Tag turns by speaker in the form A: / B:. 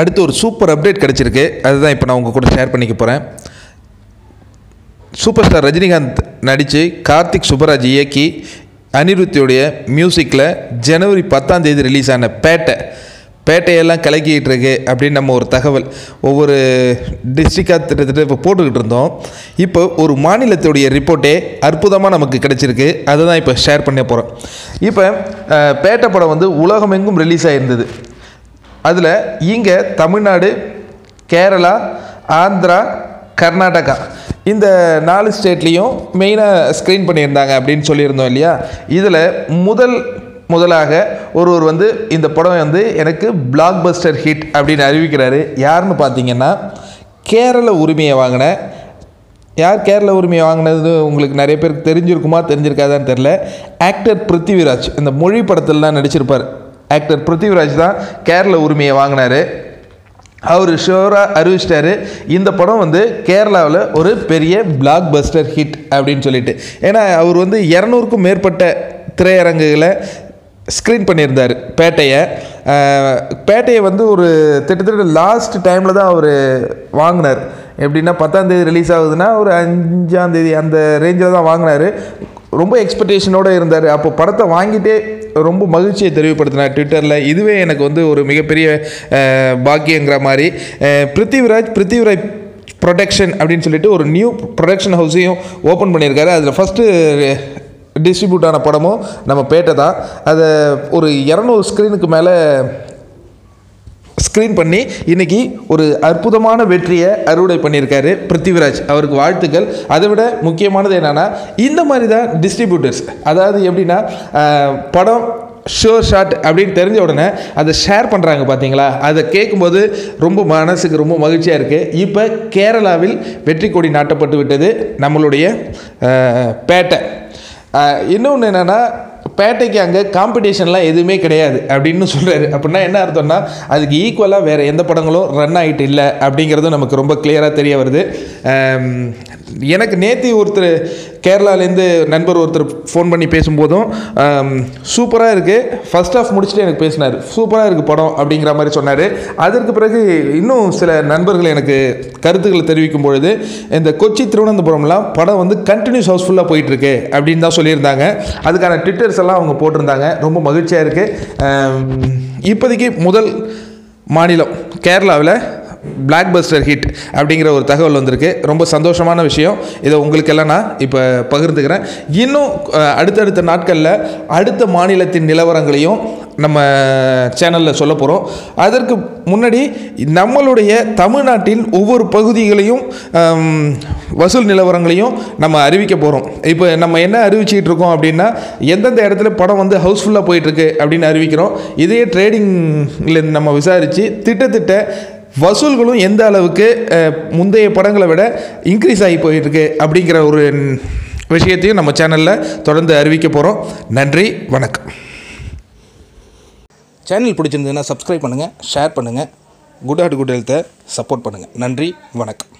A: அடுத்து ஒரு super update கிடச்சிருக்கு. அதுதான் இப்போ நான் உங்கள் கூட ஷேர் பண்ணிக்க போகிறேன் சூப்பர் ஸ்டார் ரஜினிகாந்த் நடித்து கார்த்திக் சுப்பராஜ் இயக்கி அனிருத்தியுடைய மியூசிக்கில் ஜனவரி பத்தாம் தேதி ரிலீஸ் ஆன பேட்டை. பேட்டையெல்லாம் கலக்கிக்கிட்டு இருக்கு அப்படின்னு நம்ம ஒரு தகவல் ஒவ்வொரு டிஸ்ட்ரிக்டாக திட்டத்திட்ட இப்போ போட்டுக்கிட்டு இருந்தோம். இப்போ ஒரு மாநிலத்துடைய ரிப்போர்ட்டே அற்புதமாக நமக்கு கிடச்சிருக்கு. அதை தான் இப்போ ஷேர் பண்ண போகிறோம் இப்போ பேட்டை படம் வந்து உலகமெங்கும் ரிலீஸ் ஆகிருந்தது அதில் இங்கே தமிழ்நாடு கேரளா ஆந்திரா கர்நாடகா. இந்த நாலு ஸ்டேட்லேயும் மெயினாக ஸ்க்ரீன் பண்ணியிருந்தாங்க அப்படின்னு சொல்லியிருந்தோம் இல்லையா? இதில் முதல் முதலாக ஒருவர் வந்து இந்த படம் வந்து எனக்கு பிளாக் பஸ்டர் ஹிட் அப்படின்னு அறிவிக்கிறாரு. யாருன்னு பார்த்தீங்கன்னா கேரள உரிமையை வாங்கின யார் கேரள உரிமையை வாங்கினது உங்களுக்கு நிறைய பேருக்கு தெரிஞ்சிருக்குமா தெரிஞ்சிருக்காதான்னு தெரில ஆக்டர் பிருத்திவிராஜ் இந்த மொழி படத்திலலாம் நடிச்சிருப்பார். ஆக்டர் பிருத்திவிராஜ் தான் கேரள உரிமையை வாங்கினாரு. அவர் ஷோராக அறிவிச்சிட்டாரு. இந்த படம் வந்து கேரளாவில் ஒரு பெரிய பிளாக் பஸ்டர் ஹிட் அப்படின்னு சொல்லிட்டு. ஏன்னா அவர் வந்து இரநூறுக்கும் மேற்பட்ட திரையரங்குகளை ஸ்க்ரீன் பண்ணியிருந்தார் பேட்டையை. பேட்டையை வந்து ஒரு திட்டத்தட்ட லாஸ்ட் டைமில் தான் அவர் வாங்கினார். எப்படின்னா பத்தாந்தேதி ரிலீஸ் ஆகுதுன்னா ஒரு அஞ்சாந்தேதி அந்த ரேஞ்சில் தான் வாங்கினார். ரொம்ப எக்ஸ்பெக்டேஷனோடு இருந்தார். அப்போ படத்தை வாங்கிட்டே ரொம்ப மகிழ்ச்சியை தெரிவிப்படுத்தினார் ட்விட்டரில். இதுவே எனக்கு வந்து ஒரு மிகப்பெரிய பாக்கியங்கிற மாதிரி. பிருத்திவிராஜ் பிருத்திவிராஜ் ப்ரொடக்ஷன் அப்படின்னு சொல்லிட்டு ஒரு நியூ ப்ரொடக்ஷன் ஹவுஸையும் ஓப்பன் பண்ணியிருக்காரு. அதில் ஃபஸ்ட்டு டிஸ்ட்ரிபியூட் ஆன படமும் நம்ம பேட்டை தான். அதை ஒரு இரநூறு ஸ்க்ரீனுக்கு மேலே ஸ்க்ரீன் பண்ணி இன்னைக்கு ஒரு அற்புதமான வெற்றியை அறுவடை பண்ணியிருக்காரு பிருத்திவிராஜ் அவருக்கு வாழ்த்துக்கள். அதை விட முக்கியமானது என்னென்னா இந்த மாதிரி தான் டிஸ்ட்ரிபியூட்டர்ஸ் அதாவது எப்படின்னா படம் ஷோர் ஷாட் அப்படின்னு தெரிஞ்ச உடனே அதை ஷேர் பண்ணுறாங்க பார்த்தீங்களா அதை கேட்கும்போது ரொம்ப மனசுக்கு ரொம்ப மகிழ்ச்சியாக இருக்குது இப்போ கேரளாவில் வெற்றி கொடி நாட்டப்பட்டு விட்டது நம்மளுடைய பேட்டை. இன்னொன்று என்னென்னா பேட்டைக்கு அங்கே காம்படிஷன்லாம் எதுவுமே கிடையாது அப்படின்னு சொல்கிறாரு அப்படின்னா என்ன அர்த்தம்னா அதுக்கு ஈக்குவலாக வேறு எந்த படங்களும் ரன் ஆகிட்டு இல்லை அப்படிங்கிறதும் நமக்கு ரொம்ப கிளியராக தெரிய வருது. எனக்கு நேற்று ஒருத்தர் கேரளாலேருந்து நண்பர் ஒருத்தர் ஃபோன் பண்ணி பேசும்போதும் சூப்பராக இருக்குது ஃபர்ஸ்ட் ஆஃப் முடிச்சுட்டு எனக்கு பேசினார். சூப்பராக இருக்குது படம் அப்படிங்கிற மாதிரி சொன்னார். அதற்கு பிறகு இன்னும் சில நண்பர்கள் எனக்கு கருத்துக்களை தெரிவிக்கும் பொழுது இந்த கொச்சி திருவனந்தபுரம்லாம் படம் வந்து கண்டினியூஸ் ஹவுஸ்ஃபுல்லாக போயிட்டுருக்கு அப்படின்னு தான் சொல்லியிருந்தாங்க. அதுக்கான ட்விட்டர்ஸ் எல்லாம் அவங்க போட்டிருந்தாங்க. ரொம்ப மகிழ்ச்சியாக இருக்குது இப்போதைக்கு முதல் மாநிலம் கேரளாவில் பிளாக் பஸ்டர் ஹிட் அப்படிங்கிற ஒரு தகவல் வந்திருக்கு. ரொம்ப சந்தோஷமான விஷயம். இதை உங்களுக்கெல்லாம் நான் இப்போ பகிர்ந்துக்கிறேன். இன்னும் அடுத்தடுத்த நாட்களில் அடுத்த மாநிலத்தின் நிலவரங்களையும் நம்ம சேனலில் சொல்ல போகிறோம் அதற்கு முன்னாடி நம்மளுடைய தமிழ்நாட்டின் ஒவ்வொரு பகுதிகளையும் வசூல் நிலவரங்களையும் நம்ம அறிவிக்க போகிறோம் இப்போ நம்ம என்ன அறிவிச்சிக்கிட்டு இருக்கோம் அப்படின்னா எந்தெந்த இடத்துல படம் வந்து ஹவுஸ்ஃபுல்லாக போயிட்டுருக்கு அப்படின்னு அறிவிக்கிறோம். இதே ட்ரேடிங்கில் நம்ம விசாரித்து திட்டத்திட்ட வசூல்களும் எந்த அளவுக்கு முந்தைய படங்களை விட இன்க்ரீஸ் ஆகி போயிட்டுருக்கு அப்படிங்கிற ஒரு விஷயத்தையும் நம்ம சேனலில் தொடர்ந்து அறிவிக்க போகிறோம் நன்றி வணக்கம். சேனல் பிடிச்சிருந்ததுன்னா சப்ஸ்கிரைப் பண்ணுங்கள் ஷேர் பண்ணுங்கள் குட் ஆட் குட் ஹெல்த்தை சப்போர்ட் பண்ணுங்கள் நன்றி வணக்கம்.